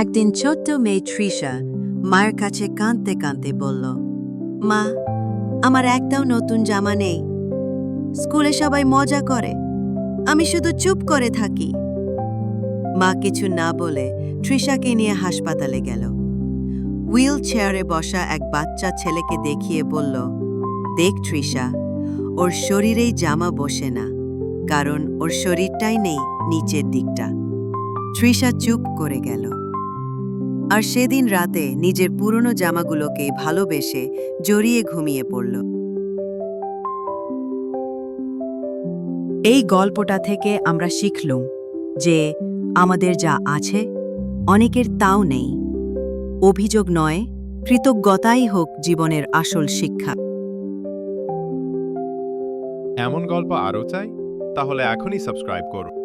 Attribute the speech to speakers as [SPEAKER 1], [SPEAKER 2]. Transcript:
[SPEAKER 1] একদিন ছোট্ট মেয়ে ট্রিশা মায়ের কাছে কাঁদতে কাঁদতে বলল, মা, আমার একটাও নতুন জামা নেই। স্কুলে সবাই মজা করে। আমি শুধু চুপ করে থাকি। মা কিছু না বলে ট্রিশাকে নিয়ে হাসপাতালে গেল। হুইল চেয়ারে বসা এক বাচ্চা ছেলেকে দেখিয়ে বলল, দেখ ট্রিশা ওর শরীরেই জামা বসে না, কারণ ওর শরীরটাই নেই নিচের দিকটা। ট্রিশা চুপ করে গেল। আর সেদিন রাতে নিজের পুরনো জামাগুলোকে ভালোবেসে জড়িয়ে ঘুমিয়ে পড়ল। এই গল্পটা থেকে আমরা শিখলুম যে আমাদের যা আছে, অনেকের তাও নেই। অভিযোগ নয়, কৃতজ্ঞতাই হোক জীবনের আসল শিক্ষা।
[SPEAKER 2] এমন গল্প আরও চাই, তাহলে এখনই সাবস্ক্রাইব করুন।